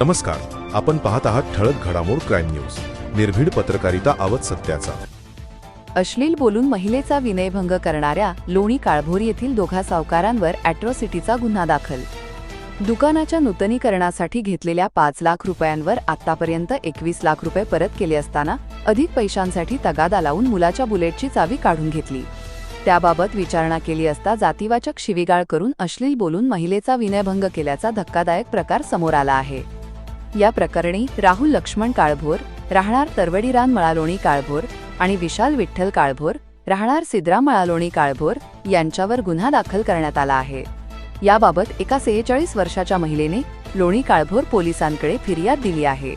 नमस्कार. आपण पाहत आहात ठळक घडामोड क्राईम न्यूज. निर्भीड पत्रकारिता आवत सत्याचा. अश्लील बोलून महिलेचा विनयभंग करणाऱ्या लोणी काळभोर येथील दोघा सावकारांवर अॅट्रॉसिटीचा गुन्हा दाखल. दुकानाच्या नूतनीकरणासाठी घेतलेल्या पाच लाख रुपयांवर आतापर्यंत एकवीस लाख रुपये परत केले असताना अधिक पैशांसाठी तगादा लावून मुलाच्या बुलेटची चावी काढून घेतली. त्याबाबत विचारणा केली असता जातीवाचक शिवीगाळ करून अश्लील बोलून महिलेचा विनयभंग केल्याचा धक्कादायक प्रकार समोर आला आहे. या प्रकरणी राहुल लक्ष्मण काळभोर राहणार तरवडीरान मळालोणी काळभोर आणि विशाल विठ्ठल काळभोर राहणार सिद्रा मळालोणी काळभोर यांच्यावर गुन्हा दाखल करण्यात आला आहे. याबाबत एका सेहेचाळीस वर्षाच्या महिलेने लोणी काळभोर पोलिसांकडे फिर्याद दिली आहे.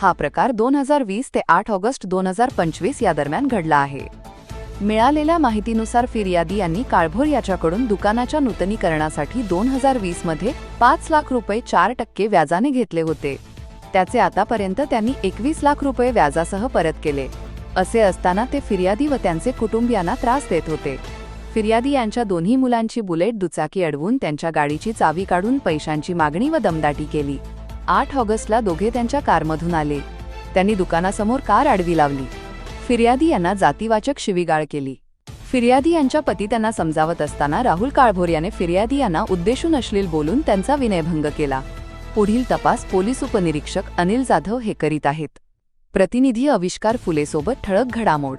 हा प्रकार दोन हजार वीस ते आठ ऑगस्ट दोन हजार पंचवीस या दरम्यान घडला आहे. मिळालेल्या माहितीनुसार फिर्यादी यांनी काळभोर याच्याकडून दुकानाच्या नूतनीकरणासाठी दोन हजार वीसमध्ये पाच लाख रुपये चार टक्के व्याजाने घेतले होते. त्याचे आतापर्यंत त्यांनी एकवीस लाख रुपये व्याजासह परत केले. असे असताना ते फिर्यादी व त्यांचे कुटुंबियांना त्रास देत होते. फिर्यादी यांच्या दोन्ही मुलांची बुलेट दुचाकी अडवून त्यांच्या गाडीची चावी काढून पैशांची मागणी व दमदाटी केली. आठ ऑगस्टला दोघे त्यांच्या कारमधून आले. त्यांनी दुकानासमोर कार आडवी लावली. फिर्यादी यांना जातीवाचक शिवीगाळ केली. फिर्यादी यांच्या पती त्यांना समजावत असताना राहुल काळभोर याने फिर्यादी यांना उद्देशून अश्लील बोलून त्यांचा विनयभंग केला. पुढील तपास पोलीस उपनिरीक्षक अनिल जाधव हे करीत आहेत. प्रतिनिधी आविष्कार फुलेसोबत ठळक घडामोड.